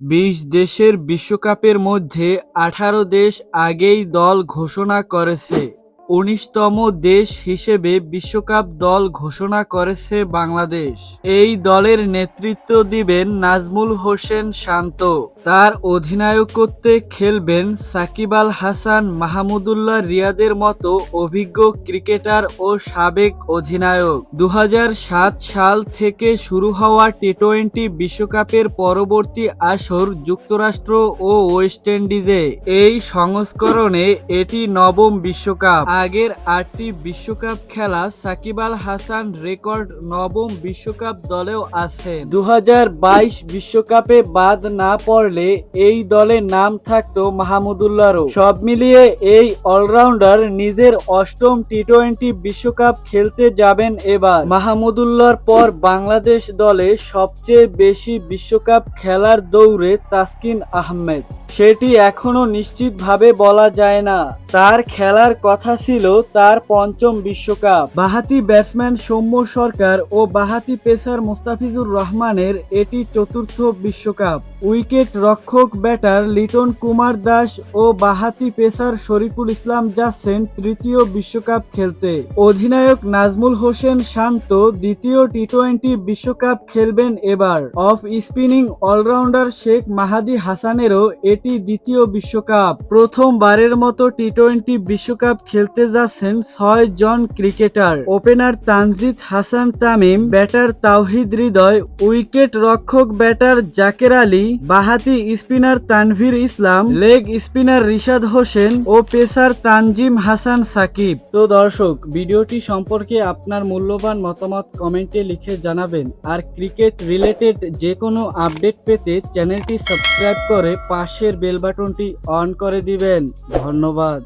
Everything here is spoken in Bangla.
বিশ দেশের বিশ্বকাপের মধ্যে আঠারো দেশ আগেই দল ঘোষণা করেছে। উনিশতম দেশ হিসেবে বিশ্বকাপ দল ঘোষণা করেছে বাংলাদেশ। এই দলের নেতৃত্ব দিবেন নাজমুল হোসেন শান্ত। তার অধিনায়কত্বে খেলবেন সাকিব আল হাসান, মাহমুদুল্লাহ রিয়াদের মতো অভিজ্ঞ ক্রিকেটার ও সাবেক অধিনায়ক। দু হাজার সাত সাল থেকে শুরু হওয়া টি টোয়েন্টি বিশ্বকাপের পরবর্তী আসর যুক্তরাষ্ট্র ও ওয়েস্ট ইন্ডিজে। এই সংস্করণে এটি নবম বিশ্বকাপ। আগের আটটি বিশ্বকাপ খেলা সাকিব আল হাসান রেকর্ড নবম বিশ্বকাপ দলেও আছেন। দু বিশ্বকাপে বাদ না পড়লে এই দলের নাম থাকতো মাহমুদুল্লাহরও। সব মিলিয়ে এই অলরাউন্ডার নিজের অষ্টম টি টোয়েন্টি বিশ্বকাপ খেলতে যাবেন এবার। মাহমুদুল্লাহর পর বাংলাদেশ দলে সবচেয়ে বেশি বিশ্বকাপ খেলার দৌড়ে তাসকিন আহমেদ। সেটি এখনও নিশ্চিতভাবে বলা যায় না। তার খেলার কথা ছিল তার পঞ্চম বিশ্বকাপ। বাহাতি ব্যাটসম্যান সৌম্য সরকার ও বাহাতি পেসার মোস্তাফিজুর রহমানের এটি চতুর্থ বিশ্বকাপ। উইকেট রক্ষক ব্যাটার লিটন কুমার দাস ও বাহাতি পেসার শরীফুল ইসলাম যাচ্ছেন তৃতীয় বিশ্বকাপ খেলতে। অধিনায়ক নাজমুল হোসেন শান্ত দ্বিতীয় টি টোয়েন্টি বিশ্বকাপ খেলবেন এবার। Off spinning allrounder Sheikh Mahedi হাসানেরও এটি দ্বিতীয় বিশ্বকাপ। প্রথমবারের মতো টি টোয়েন্টি বিশ্বকাপ খেলতে যাচ্ছেন ছয় জন cricketer. Opener Tanzid Hasan Tamim, batter Towhid Hridoy, wicket রক্ষক batter Jaker Ali, বাহাতি spinner Tanvir Islam, leg spinner Rishad Hossain ও পেসার তানজিম হাসান সাকিব। তো দর্শক, ভিডিওটি সম্পর্কে আপনার মূল্যবান মতামত কমেন্টে লিখে জানাবেন। আর ক্রিকেট রিলেটেড যে কোনো আপডেট পেতে চ্যানেলটি সাবস্ক্রাইব করে পাশের বেল বাটনটি অন করে দিবেন। ধন্যবাদ।